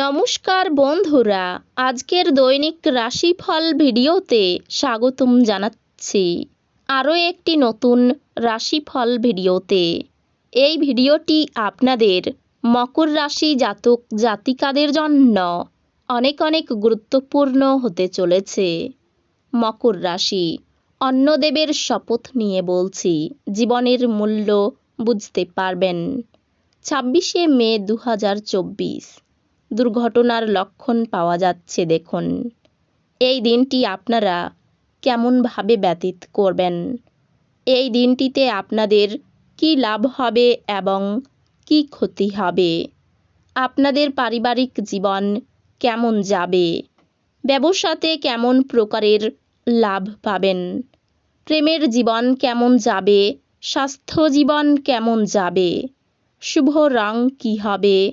নমস্কার বন্ধুরা, আজকের দৈনিক রাশিফল ভিডিওতে স্বাগতম জানাচ্ছি। আরও একটি নতুন রাশিফল ভিডিওতে। এই ভিডিওটি আপনাদের মকর রাশি জাতক জাতিকাদের জন্য অনেক অনেক গুরুত্বপূর্ণ হতে চলেছে। মকর রাশি অন্নদেবের শপথ নিয়ে বলছি, জীবনের মূল্য বুঝতে পারবেন। ছাব্বিশে মে দু হাজার চব্বিশ। দুর্ঘটনার লক্ষণ পাওয়া যাচ্ছে দেখুন। এই দিনটি আপনারা কেমনভাবে ব্যতীত করবেন? এই দিনটিতে আপনাদের কি লাভ হবে এবং কি ক্ষতি হবে? আপনাদের পারিবারিক জীবন কেমন যাবে? ব্যবসাতে কেমন প্রকারের লাভ পাবেন? প্রেমের জীবন কেমন যাবে? স্বাস্থ্য জীবন কেমন যাবে? শুভ রং কী হবে?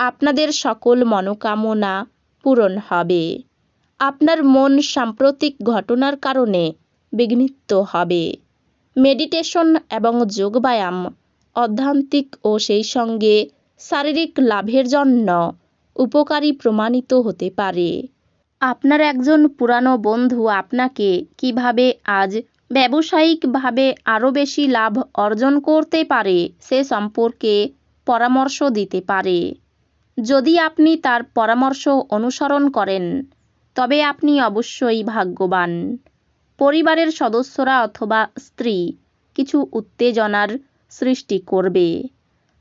আপনাদের সকল মনোকামনা পূরণ হবে। আপনার মন সাম্প্রতিক ঘটনার কারণে বিঘ্নিত হবে। মেডিটেশন এবং যোগব্যায়াম অধ্যান্তিক ও সেই সঙ্গে শারীরিক লাভের জন্য উপকারী প্রমাণিত হতে পারে। আপনার একজন পুরানো বন্ধু আপনাকে কীভাবে আজ ব্যবসায়িকভাবে আরও বেশি লাভ অর্জন করতে পারে সে সম্পর্কে পরামর্শ দিতে পারে। যদি আপনি তার পরামর্শ অনুসরণ করেন, তবে আপনি অবশ্যই ভাগ্যবান। পরিবারের সদস্যরা অথবা স্ত্রী কিছু উত্তেজনার সৃষ্টি করবে,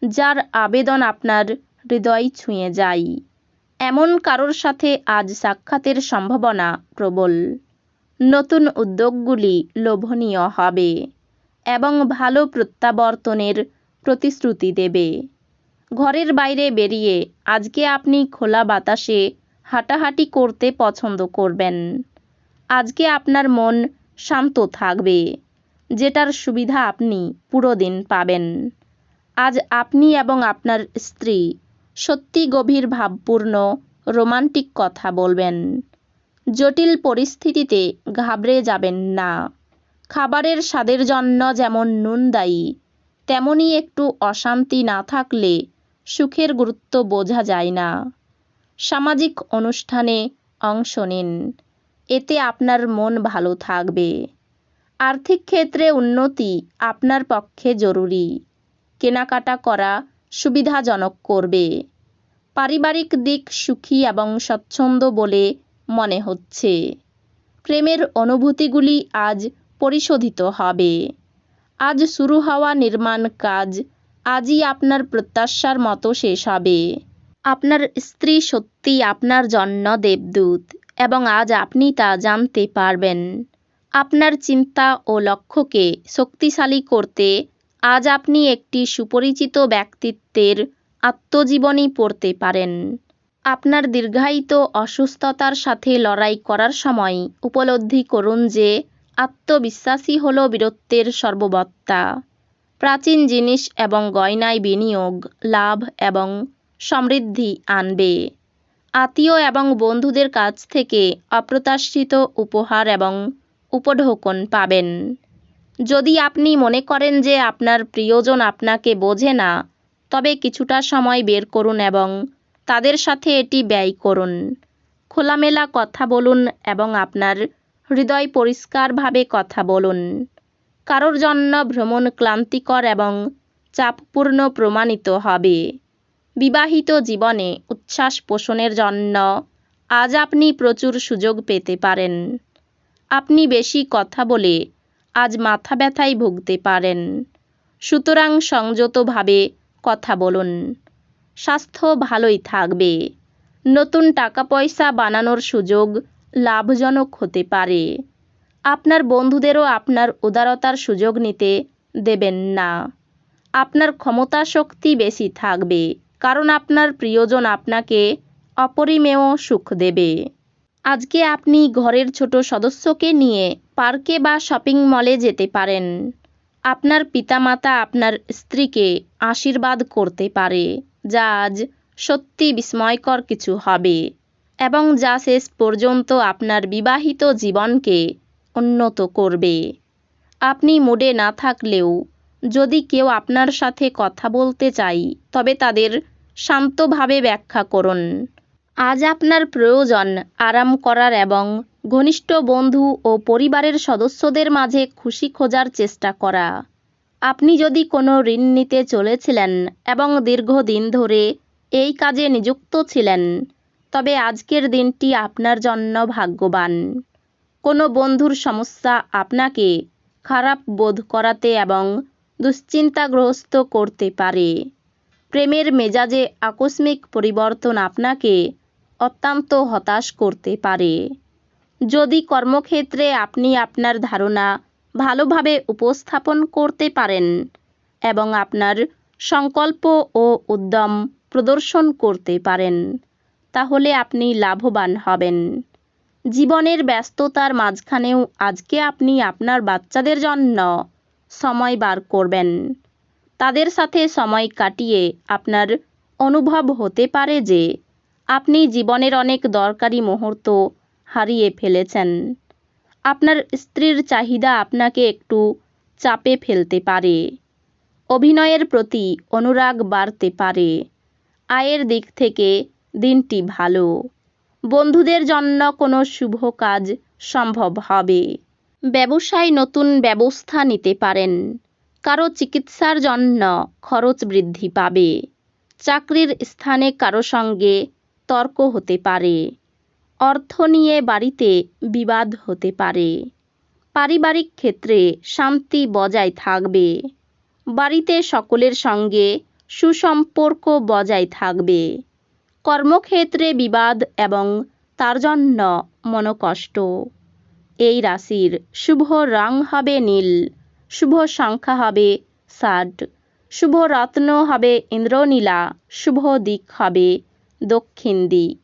যার আবেদন আপনার হৃদয় ছুঁয়ে যায়। এমন কারোর সাথে আজ সাক্ষাতের সম্ভাবনা প্রবল। নতুন উদ্যোগগুলি লোভনীয় হবে এবং ভালো প্রত্যাবর্তনের প্রতিশ্রুতি দেবে। ঘরের বাইরে বেরিয়ে আজকে আপনি খোলা বাতাসে হাঁটাহাঁটি করতে পছন্দ করবেন। আজকে আপনার মন শান্ত থাকবে, যেটার সুবিধা আপনি পুরো দিন পাবেন। আজ আপনি এবং আপনার স্ত্রী সত্যি গভীর ভাবপূর্ণ, রোমান্টিক কথা বলবেন। জটিল পরিস্থিতিতে ঘাবড়ে যাবেন না। খাবারের স্বাদের জন্য যেমন নুন দায়ী তেমনই একটু অশান্তি না থাকলে সুখের গুরুত্ব বোঝা যায় না। সামাজিক অনুষ্ঠানে অংশ নিন। এতে আপনার মন ভালো থাকবে। আর্থিক ক্ষেত্রে উন্নতি আপনার পক্ষে জরুরি। কেনাকাটা করা সুবিধাজনক করবে। পারিবারিক দিক সুখী এবং স্বচ্ছন্দ বলে মনে হচ্ছে। প্রেমের অনুভূতিগুলি আজ পরিশোধিত হবে। আজ শুরু হওয়া নির্মাণ কাজ আজই আপনার প্রত্যাশার মতো শেষ হবে। আপনার স্ত্রী সত্যি আপনার জন্য দেবদূত, এবং আজ আপনি তা জানতে পারবেন। আপনার চিন্তা ও লক্ষ্যকে শক্তিশালী করতে আজ আপনি একটি সুপরিচিত ব্যক্তিত্বের আত্মজীবনী পড়তে পারেন। আপনার দীর্ঘায়িত অসুস্থতার সাথে লড়াই করার সময় উপলব্ধি করুন যে আত্মবিশ্বাসী হল বীরত্বের সর্ববত্তা। প্রাচীন জিনিস এবং গয়নায় বিনিয়োগ, লাভ এবং সমৃদ্ধি আনবে। আত্মীয় এবং বন্ধুদের কাছ থেকে অপ্রত্যাশিত উপহার এবং উপঢৌকন পাবেন। যদি আপনি মনে করেন যে আপনার প্রিয়জন আপনাকে বোঝে না, তবে কিছুটা সময় বের করুন এবং তাদের সাথে এটি ব্যয় করুন। খোলামেলা কথা বলুন এবং আপনার হৃদয় পরিষ্কারভাবে কথা বলুন। কারোর জন্য ভ্রমণ ক্লান্তিকর এবং চাপপূর্ণ প্রমাণিত হবে। বিবাহিত জীবনে উচ্ছ্বাস পোষণের জন্য আজ আপনি প্রচুর সুযোগ পেতে পারেন। আপনি বেশি কথা বলে আজ মাথা ব্যথায় ভুগতে পারেন। সুতরাং সংযতভাবে কথা বলুন। স্বাস্থ্য ভালোই থাকবে। নতুন টাকা পয়সা বানানোর সুযোগ লাভজনক হতে পারে। আপনার বন্ধুদেরও আপনার উদারতার সুযোগ নিতে দেবেন না। আপনার ক্ষমতা শক্তি বেশি থাকবে, কারণ আপনার প্রিয়জন আপনাকে অপরিমেয় সুখ দেবে। আজকে আপনি ঘরের ছোট সদস্যকে নিয়ে পার্কে বা শপিং মলে যেতে পারেন। আপনার পিতামাতা আপনার স্ত্রীকে আশীর্বাদ করতে পারে, যা আজ সত্যি বিস্ময়কর কিছু হবে। এবং যা শেষ পর্যন্ত আপনার বিবাহিত জীবনকে উন্নত করবে। আপনি মুডে না থাকলেও যদি কেউ আপনার সাথে কথা বলতে চাই, তবে তাদের শান্তভাবে ব্যাখ্যা করুন। আজ আপনার প্রয়োজন আরাম করার এবং ঘনিষ্ঠ বন্ধু ও পরিবারের সদস্যদের মাঝে খুশি খোঁজার চেষ্টা করা। আপনি যদি কোনো ঋণ নিতে চলেছিলেন এবং দীর্ঘদিন ধরে এই কাজে নিযুক্ত ছিলেন, তবে আজকের দিনটি আপনার জন্য ভাগ্যবান। কোনো বন্ধুর সমস্যা আপনাকে খারাপ বোধ করাতে এবং দুশ্চিন্তাগ্রস্ত করতে পারে। প্রেমের মেজাজে আকস্মিক পরিবর্তন আপনাকে অত্যন্ত হতাশ করতে পারে। যদি কর্মক্ষেত্রে আপনি আপনার ধারণা ভালোভাবে উপস্থাপন করতে পারেন এবং আপনার সংকল্প ও উদ্যম প্রদর্শন করতে পারেন, তাহলে আপনি লাভবান হবেন। জীবনের ব্যস্ততার মাঝখানেও আজকে আপনি আপনার বাচ্চাদের জন্য সময় বার করবেন। তাদের সাথে সময় কাটিয়ে আপনার অনুভব হতে পারে যে আপনি জীবনের অনেক দরকারি মুহূর্ত হারিয়ে ফেলেছেন। আপনার স্ত্রীর চাহিদা আপনাকে একটু চাপে ফেলতে পারে। অভিনয়ের প্রতি অনুরাগ বাড়তে পারে। আয়ের দিক থেকে দিনটি ভালো। বন্ধুদের জন্য কোনো শুভ কাজ সম্ভব হবে। ব্যবসায় নতুন ব্যবস্থা নিতে পারেন। কারও চিকিৎসার জন্য খরচ বৃদ্ধি পাবে। চাকরির স্থানে কারও সঙ্গে তর্ক হতে পারে। অর্থ নিয়ে বাড়িতে বিবাদ হতে পারে। পারিবারিক ক্ষেত্রে শান্তি বজায় থাকবে। বাড়িতে সকলের সঙ্গে সুসম্পর্ক বজায় থাকবে। কর্মক্ষেত্রে বিবাদ এবং তার জন্য মনোকষ্ট। এই রাশির শুভ রং হবে নীল, শুভ সংখ্যা হবে ষাট, শুভ রত্ন হবে ইন্দ্রনীলা, শুভ দিক হবে দক্ষিণ দিক।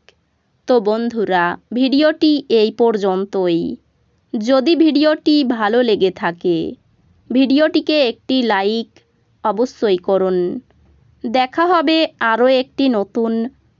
তো বন্ধুরা, ভিডিওটি এই পর্যন্তই। যদি ভিডিওটি ভালো লেগে থাকে, ভিডিওটিকে একটি লাইক অবশ্যই করুন। দেখা হবে আরও একটি নতুন